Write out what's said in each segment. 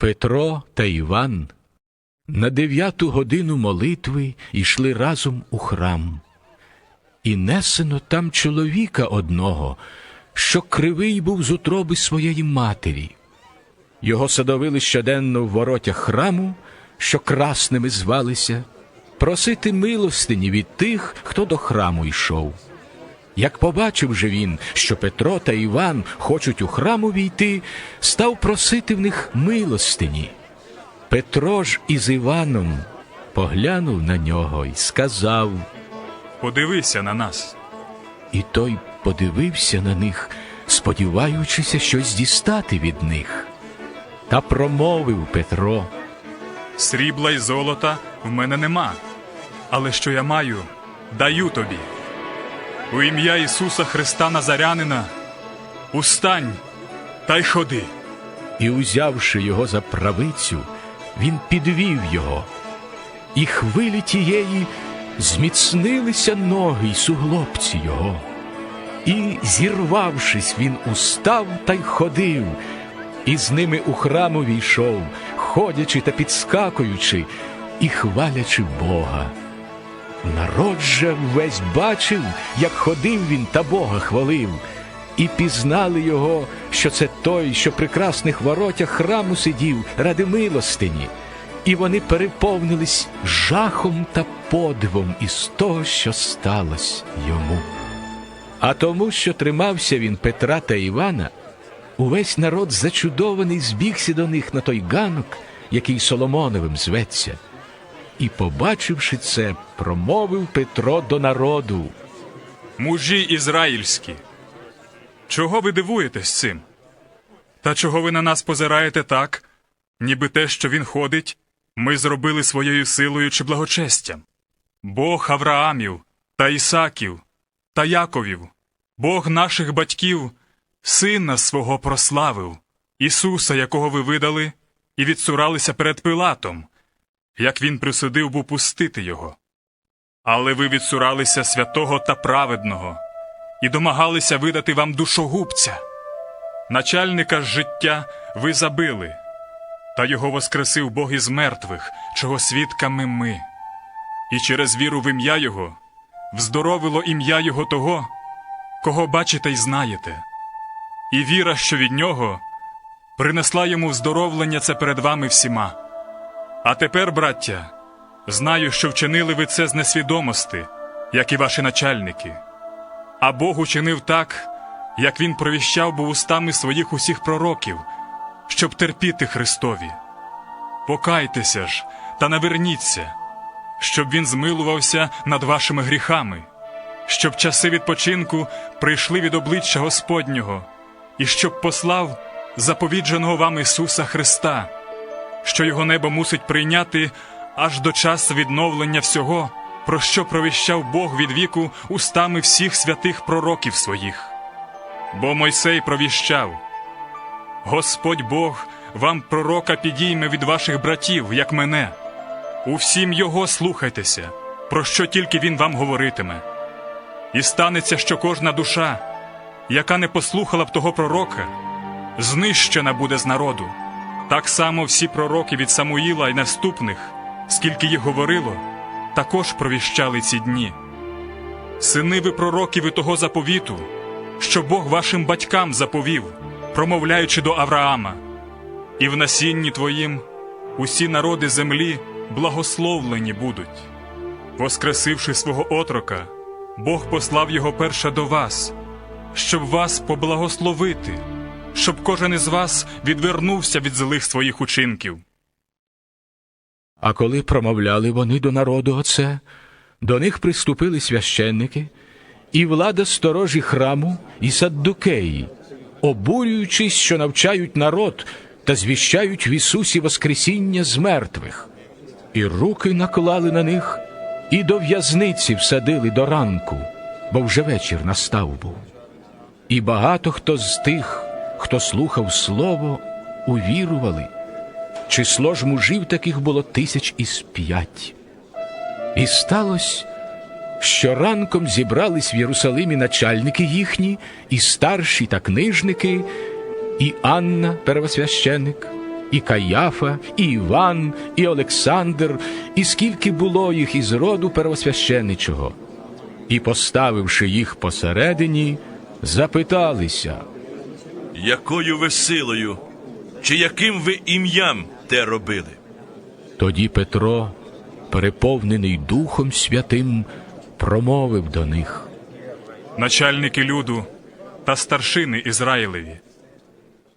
Петро та Іван на дев'яту годину молитви йшли разом у храм. І несено там чоловіка одного, що кривий був з утроби своєї матері. Його садовили щоденно в воротях храму, що красними звалися, просити милостині від тих, хто до храму йшов. Як побачив же він, що Петро та Іван хочуть у храму війти, став просити в них милостині. Петро ж із Іваном поглянув на нього і сказав, Подивися на нас. і той подивився на них, сподіваючися щось дістати від них. Та промовив Петро, Срібла й золота в мене нема, але що я маю, даю тобі. У ім'я Ісуса Христа Назарянина устань та й ходи. і, узявши його за правицю, він підвів його, і хвилі тієї зміцнилися ноги й суглобці його. І, зірвавшись, він устав та й ходив, і з ними у храму війшов, ходячи та підскакуючи, і хвалячи Бога. Народ же весь бачив, як ходив він та Бога хвалив, і пізнали його, що це той, що при красних воротях храму сидів ради милостині, і вони переповнились жахом та подивом із того, що сталося йому. А тому, що тримався він Петра та Івана, увесь народ зачудований збігся до них на той ганок, який Соломоновим зветься. І, побачивши це, промовив Петро до народу. Мужі ізраїльські. Чого ви дивуєтесь цим? Та чого ви на нас позираєте так, ніби те, що він ходить, ми зробили своєю силою чи благочестям? Бог Авраамів та Ісаків та Яковів, Бог наших батьків, сина свого прославив, Ісуса, якого ви видали, і відсуралися перед Пилатом, як він присудив був пустити його. Але ви відсуралися святого та праведного і домагалися видати вам душогубця. Начальника життя ви забили, та його воскресив Бог із мертвих, чого свідками ми. І через віру в ім'я Його вздоровило ім'я Його того, кого бачите й знаєте. І віра, що від нього, принесла йому вздоровлення це перед вами всіма. А тепер, браття, знаю, що вчинили ви це з несвідомости, як і ваші начальники. А Бог учинив так, як він провіщав був устами своїх усіх пророків, щоб терпіти Христові. Покайтеся ж та наверніться, щоб він змилувався над вашими гріхами, щоб часи відпочинку прийшли від обличчя Господнього, і щоб послав заповідженого вам Ісуса Христа, що його небо мусить прийняти аж до часу відновлення всього, про що провіщав Бог від віку устами всіх святих пророків своїх. Бо Мойсей провіщав Господь Бог вам пророка підійме від ваших братів, як мене. У всім його слухайтеся, про що тільки він вам говоритиме. І станеться, що кожна душа, яка не послухала б того пророка, знищена буде з народу. Так само всі пророки від Самуїла й наступних, скільки їх говорило, також провіщали ці дні. Сини ви пророків і того заповіту, що Бог вашим батькам заповів, промовляючи до Авраама, і в насінні твоїм усі народи землі благословлені будуть. Воскресивши свого отрока, Бог послав його перше до вас, щоб вас поблагословити, щоб кожен із вас відвернувся від злих своїх учинків. А коли промовляли вони до народу оце, до них приступили священники, і влада сторожі храму, і саддукеї, обурюючись, що навчають народ та звіщають в Ісусі Воскресіння з мертвих, і руки наклали на них, і до в'язниці всадили до ранку, бо вже вечір настав був. І багато хто з тих, хто слухав слово, увірували. Число ж мужів таких було тисяч із п'ять. І сталося, що ранком зібрались в Єрусалимі начальники їхні, і старші та книжники, і Анна, первосвященик, і Каяфа, і Іван, і Олександр, і скільки було їх із роду первосвященичого. І, поставивши їх посередині, запиталися. Якою ви силою, чи яким ви ім'ям те робили? Тоді Петро, переповнений Духом Святим, промовив до них. начальники люду та старшини Ізраїлеві.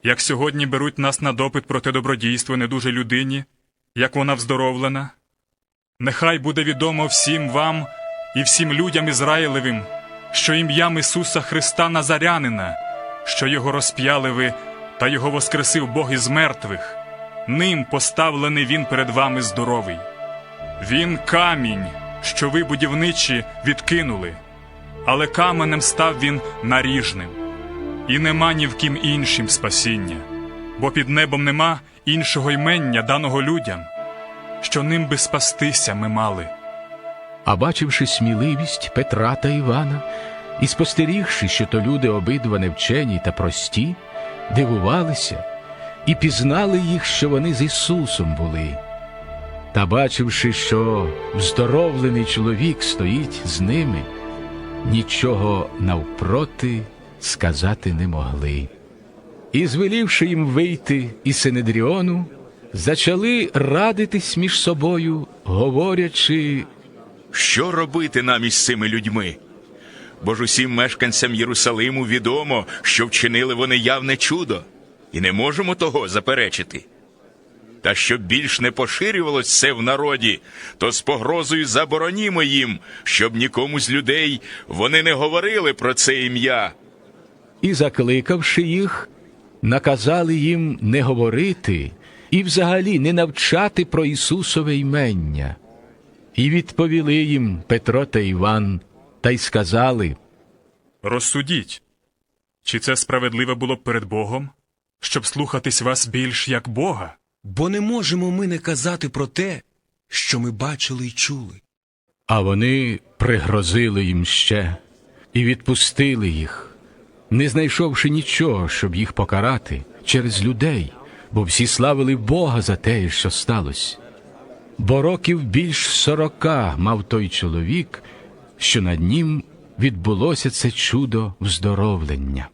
Як сьогодні беруть нас на допит проти добродійства недуже людині, як вона вздоровлена, нехай буде відомо всім вам і всім людям Ізраїлевим, що ім'ям Ісуса Христа Назарянина, що його розп'яли ви та його воскресив Бог із мертвих, ним поставлений він перед вами здоровий. Він камінь, що ви будівничі відкинули але каменем став він наріжним. І нема ні в ким іншим спасіння, бо під небом нема іншого ймення, даного людям, що ним би спастися ми мали. А бачивши сміливість Петра та Івана, і спостерігши, що то люди обидва невчені та прості, дивувалися і пізнали їх, що вони з Ісусом були. Та бачивши, що вздоровлений чоловік стоїть з ними, нічого навпроти сказати не могли. І, звелівши їм вийти із Синедріону, зачали радитись між собою, говорячи, Що робити нам із цими людьми? Бо ж усім мешканцям Єрусалиму відомо, що вчинили вони явне чудо, і не можемо того заперечити. Та щоб більш не поширювалось це в народі, то з погрозою заборонімо їм, щоб нікому з людей вони не говорили про це ім'я. і, закликавши їх, наказали їм не говорити і взагалі не навчати про Ісусове ймення. І відповіли їм Петро та Іван, та й сказали, Розсудіть, чи це справедливе було б перед Богом, щоб слухатись вас більш як Бога? Бо не можемо ми не казати про те, що ми бачили й чули. а вони пригрозили їм ще і відпустили їх, не знайшовши нічого, щоб їх покарати через людей, бо всі славили Бога за те, що сталося. Бо років більш сорока мав той чоловік, що над ним відбулося це чудо вздоровлення.